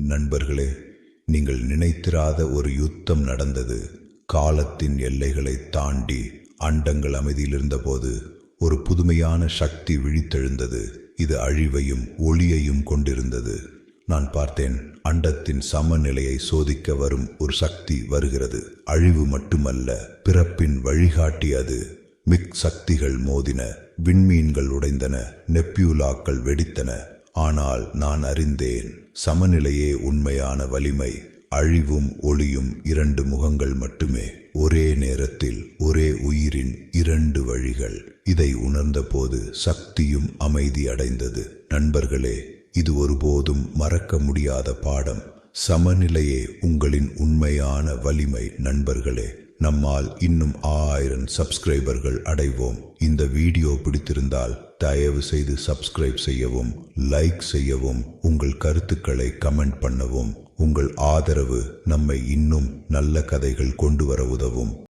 நண்பர்களே நீங்கள் நினைத்திராத ஒரு யுத்தம் நடந்தது. காலத்தின் எல்லைகளை தாண்டி அண்டங்கள் அமைதியில் இருந்தபோது ஒரு புதுமையான சக்தி விழித்தெழுந்தது. இது அழிவையும் ஒளியையும் கொண்டிருந்தது. நான் பார்த்தேன் அண்டத்தின் சமநிலையை சோதிக்க வரும் ஒரு சக்தி வருகிறது. அழிவு மட்டுமல்ல பிறப்பின் வழிகாட்டி அது. மிக் சக்திகள் மோதின விண்மீன்கள் உடைந்தன நெப்யூலாக்கள் வெடித்தன. ஆனால் நான் அறிந்தேன் சமநிலையே உண்மையான வலிமை அழிவும் ஒளியும் இரண்டு முகங்கள் மட்டுமே. ஒரே நேரத்தில் ஒரே உயிரின் இரண்டு வழிகள். இதை உணர்ந்தபோது சக்தியும் அமைதி அடைந்தது. நண்பர்களே இது ஒருபோதும் மறக்க முடியாத பாடம். சமநிலையே உங்களின் உண்மையான வலிமை நண்பர்களே. நம்மால் இன்னும் ஆயிரம் சப்ஸ்கிரைபர்கள் அடைவோம். இந்த வீடியோ பிடித்திருந்தால் தயவு செய்து சப்ஸ்கிரைப் செய்யவும் லைக் செய்யவும் உங்கள் கருத்துக்களை கமெண்ட் பண்ணவும் உங்கள் ஆதரவு நம்மை இன்னும் நல்ல கதைகள் கொண்டு வர உதவும்.